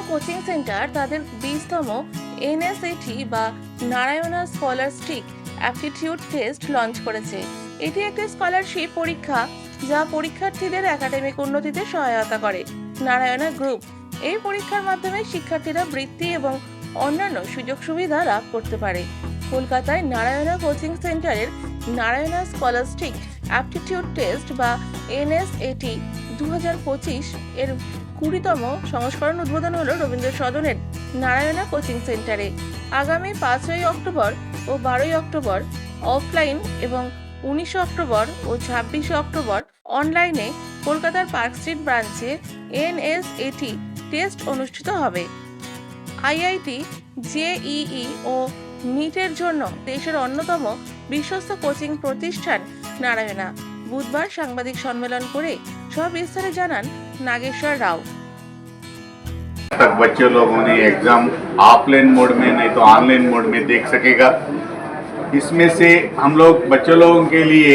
যারা coaching centre তাদের বিশতম এনএসএটি বা Narayana scholastic aptitude test launch করেছে। এটি একটি স্কলারশিপ পরীক্ষা যা পরীক্ষার্থীদের একাডেমিক উন্নতিতে সহায়তা করে। নারায়ণা গ্রুপ এই পরীক্ষার মাধ্যমে শিক্ষার্থীরা বৃত্তি এবং অন্যান্য সুযোগ সুবিধা লাভ করতে পারে। কলকাতায় নারায়ণা কোচিং সেন্টারের নারায়ণা স্কলারস্টিক অ্যাপটিটিউড টেস্ট বা এনএসএটি দু হাজার পঁচিশ এর কুড়িতম সংস্করণ উদ্বোধন হলো রবীন্দ্র সদনের নারায়ণা কোচিং সেন্টারে। আগামী পাঁচই অক্টোবর ও বারোই অক্টোবর অফলাইন এবং উনিশে অক্টোবর ও ছাব্বিশে অক্টোবর অনলাইনে কলকাতার পার্ক স্ট্রিট ব্রাঞ্চে এনএসএটি টেস্ট অনুষ্ঠিত হবে। আইআইটি, জেইই ও নিটের জন্য দেশের অন্যতম বিশ্বস্ত কোচিং প্রতিষ্ঠান নারায়ণা। বুধবার সাংবাদিক সম্মেলন করে সবিস্তারে জানান নাগেশ্বর রাও तक बच्चे लोगों ने एग्जाम ऑफलाइन मोड में नहीं तो ऑनलाइन मोड में देख सकेगा इसमें से हम लोग बच्चे लोगों के लिए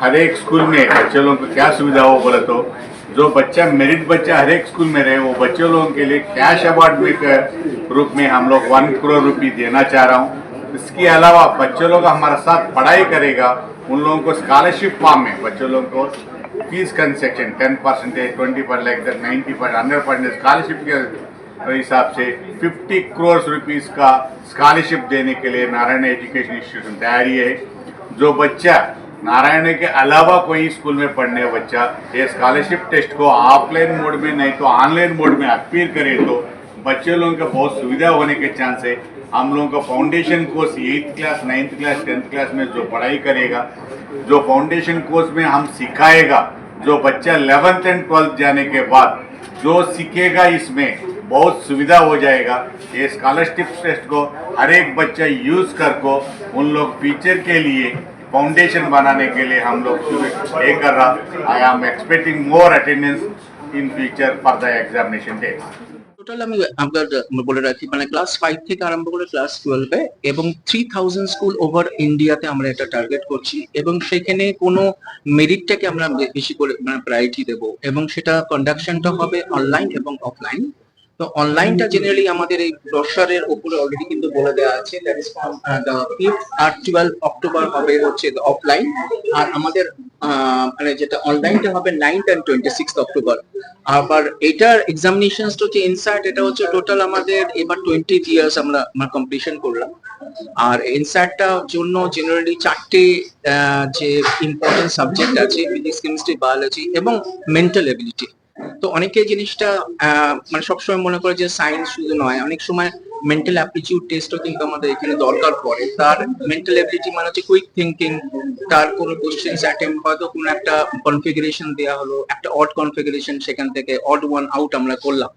हर एक स्कूल में बच्चे लोगों को क्या सुविधा हो बोले तो जो बच्चा मेरिट बच्चा हर एक स्कूल में रहे वो बच्चे लोगों के लिए कैश अवार्ड में के रूप में हम लोग वन करोड़ रुपये देना चाह रहा हूँ इसके अलावा बच्चे लोग हमारे साथ पढ़ाई करेगा उन लोगों को स्कॉलरशिप फॉर्म में बच्चे लोगों को fees concession ten percentage twenty per like ninety per hundred percentage scholarship के हिसाब से फिफ्टी करोड़ रुपीस का स्कॉलरशिप देने के लिए नारायण एजुकेशन इंस्टीट्यूशन तैयारी है। जो बच्चा नारायण के अलावा कोई स्कूल में पढ़ने बच्चा, ये स्कॉलरशिप टेस्ट को ऑफलाइन मोड में, नहीं तो ऑनलाइन मोड में अपील करे तो बच्चे लोगों को बहुत सुविधा होने के चांस है। हम लोगों का foundation course eighth class ninth class tenth class में जो पढ़ाई करेगा, जो फाउंडेशन कोर्स में हम सिखाएगा, जो बच्चा 11th एंड ट्वेल्थ जाने के बाद जो सीखेगा इसमें, बहुत सुविधा हो जाएगा। ये स्कॉलरशिप टेस्ट को हर एक बच्चा यूज़ कर को उन लोग फ्यूचर के लिए फाउंडेशन बनाने के लिए हम लोग ये कर रहा I am expecting more attendance in future for the examination days total আমি আপনার বলে রাখি মানে ক্লাস ফাইভ থেকে আরম্ভ করে ক্লাস টুয়েলভে এবং থ্রি থাউজেন্ড স্কুল ওভার ইন্ডিয়াতে আমরা এটা টার্গেট করছি এবং সেখানে কোনো মেরিটটাকে আমরা বেশি করে মানে প্রায়োরিটি দেবো এবং সেটা কন্ডাকশনটা হবে অনলাইন এবং অফলাইন তো অনলাইনটা জেনারেলি আমাদের এই ব্রসারের উপরে অলরেডি কিন্তু বলে দেওয়া আছে that is from the fifth R twelve October হবে হচ্ছে অফলাইন আর আমাদের মানে যেটা অনলাইনটা হবে ninth and twenty six October আবার এটার এক্সামিনেশনস হচ্ছে ইনসার্ট এটা হচ্ছে টোটাল আমাদের এবার টোয়েন্টি ইয়ার্স আমরা আমরা কমপ্লিশন করলাম। আর ইনসার্টটার জন্য জেনারেলি চারটে যে ইম্পর্টেন্ট সাবজেক্ট আছে ফিজিক্স কেমিস্ট্রি বায়োলজি এবং মেন্টাল এবিলিটি তো অনেকে জিনিসটা মানে সবসময় মনে করে যে সায়েন্স শুধু নয় অনেক সময় মেন্টাল অ্যাপটিটিউড টেস্টও কিন্তু আমাদের এখানে দরকার পড়ে। তার মেন্টাল এবিলিটি মানে হচ্ছে কুইক থিঙ্কিং তার কোনো কোশ্চেন্স অ্যাটেম্প হয়তো কোনো একটা কনফিগারেশন দেওয়া হলো একটা অড কনফিগারেশন সেখান থেকে অড ওয়ান আউট আমরা করলাম।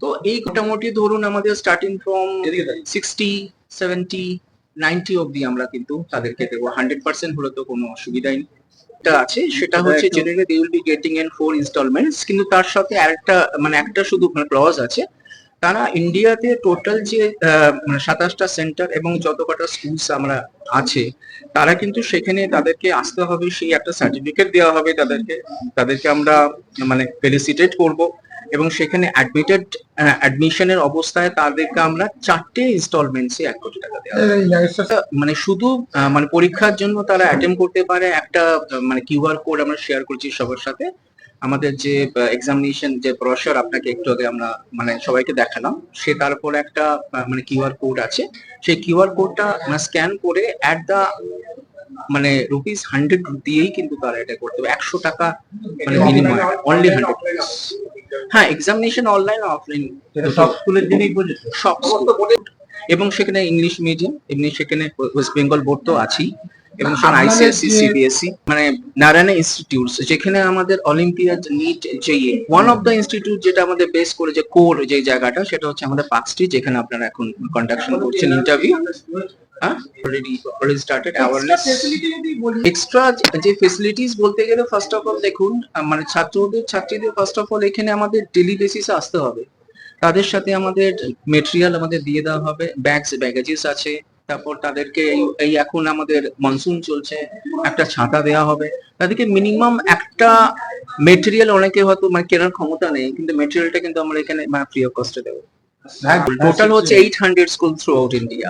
তো এই মোটামুটি ধরুন আমাদের starting from sixty seventy ninety অব্দি আমরা কিন্তু তাদেরকে দেবো। হান্ড্রেড পার্সেন্ট হলে তো কোনো অসুবিধাই নেই। একটা আছে সেটা হচ্ছে generally they will be getting in four instalments কিন্তু তার সাথে আরেকটা মানে একটা শুধু ক্লজ আছে। তারা ইন্ডিয়াতে টোটাল যে আহ, মানে সাতাশটা সেন্টার এবং যত কটা স্কুলস আমরা আছে তারা কিন্তু সেখানে তাদেরকে আসতে হবে সেই একটা সার্টিফিকেট দেওয়া হবে তাদেরকে। তাদেরকে আমরা মানে ফেলিসিটেট করব। এবং সেখানে অ্যাডমিটেড অ্যাডমিশনের অবস্থায় তাদেরকে আমরা চারটে ইনস্টলমেন্টসে এক কোটি টাকা দেওয়া। মানে শুধু মানে পরীক্ষার জন্য তারা অ্যাটেম্প করতে পারে একটা মানে কিউআর কোড আমরা শেয়ার করছি সবার সাথে। আমাদের যে এক্সামিনেশন যে ব্রশার আপনাকে একটু আগে আমরা মানে সবাইকে দেখালাম সে তারপর একটা মানে কিউআর কোড আছে। সেই কিউআর কোডটা স্ক্যান করে অ্যাট দা মানে রুপিস হান্ড্রেড দিয়েই কিন্তু তারা এটা করতে হবে একশো টাকা মানে মিনিমাম অনলি হান্ড্রেড হ্যাঁ এক্সামিনেশন অনলাইন অফলাইন সব স্কুলের জন্যই প্রযোজ্য সব এবং সেখানে ইংলিশ মিডিয়াম এমনি সেখানে ওয়েস্ট বেঙ্গল বোর্ড তো আছেই। এবং আইসিএসসি যে- সিবিএসই E, মানে নারায়ণা ইনস্টিটিউটস যেখানে আমাদের olympiad NEET JEE one of the institute যেটা আমাদের বেস করে যে কোর যে জায়গাটা সেটা হচ্ছে আমাদের স্ট্রিট যেখানে আপনারা এখন কন্ডাকশন করছেন ইন্টারভিউ হ্যাঁ? এক্সট্রা যে ফেসিলিটিস বলতে গেলে ফার্স্ট অফ অল দেখুন মানে ছাত্রদের ছাত্রীদের ফার্স্ট অফ অল এখানে আমাদের ডেলি বেসিসে আসতে হবে। তাদের সাথে আমাদের মেটেরিয়াল আমাদের দিয়ে দেওয়া হবে। ব্যাগস ব্যাগেজেস আছে। তারপর তাদেরকে এই- এখন আমাদের মনসুন চলছে একটা ছাতা দেওয়া হবে। তাদেরকে মিনিমাম একটা মেটেরিয়াল অনেকে হয়তো মানে কেনার ক্ষমতা নেই কিন্তু মেটেরিয়ালটা কিন্তু আমরা এখানে মানে ফ্রি অফ কস্টে দেবো টোটাল হচ্ছে eight hundred school throughout India